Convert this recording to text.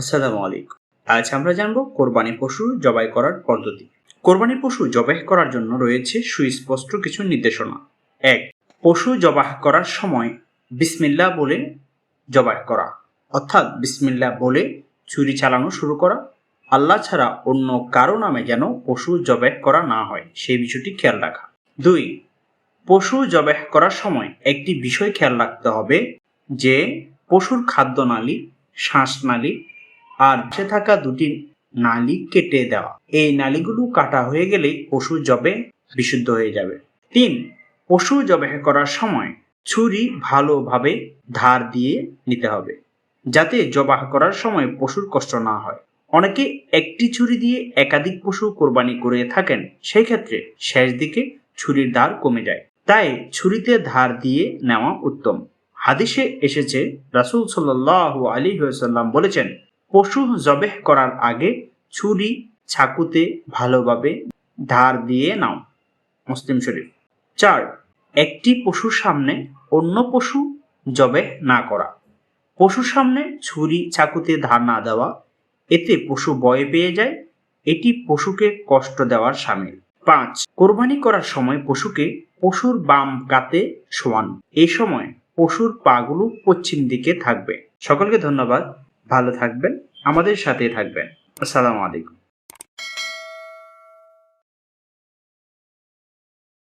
আসসালামু আলাইকুম। আজ আমরা জানব কোরবানি পশু জবাই করার পদ্ধতি। কোরবানি পশু জবাই করার জন্য রয়েছে সুস্পষ্ট কিছু নির্দেশনা। এক, পশু জবাই করার সময় বিসমিল্লাহ বলে জবাই করা। অর্থাৎ বিসমিল্লাহ বলে ছুরি চালানো শুরু করা। আল্লাহ ছাড়া অন্য কারও নামে যেন পশু জবাই করা না হয়, সেই বিষয়টি খেয়াল রাখা। দুই, পশু জবাই করার সময় একটি বিষয় খেয়াল রাখতে হবে যে পশুর খাদ্যনালী, শ্বাসনালী আর বেঁচে থাকা দুটি নালি কেটে দেওয়া। এই নালিগুলো কাটা হয়ে গেলেই পশু জবে বিশুদ্ধ হয়ে যাবে। তিন, পশু জবে করার সময় ছুরি ভালোভাবে ধার দিয়ে নিতে হবে, যাতে জবাহ করার সময় পশুর কষ্ট না হয়। অনেকে একটি ছুরি দিয়ে একাধিক পশু কোরবানি করে থাকেন, সেই ক্ষেত্রে শেষ দিকে ছুরির ধার কমে যায়। তাই ছুরিতে ধার দিয়ে নেওয়া উত্তম। হাদিসে এসেছে রাসূল সাল্লাল্লাহু আলী ওয়াসাল্লাম বলেছেন পশু জবেহ করার আগে ছুরি ছাকুতে ভালোভাবে ধার দিয়ে নাও, মুসলিম শরীফ। চার, একটি পশুর সামনে অন্য পশু জবেহ না করা। পশুর সামনে ছুরি চাকুতে ধার না দেওয়া, এতে পশু ভয় পেয়ে যায়, এটি পশুকে কষ্ট দেওয়ার সামিল। পাঁচ, কোরবানি করার সময় পশুকে পশুর বাম কাতে শোয়ান। এই সময় পশুর পাগুলো পশ্চিম দিকে থাকবে। সকলকে ধন্যবাদ। ভালো থাকবেন আমাদের সাথে থাকবেন। আসসালামু আলাইকুম।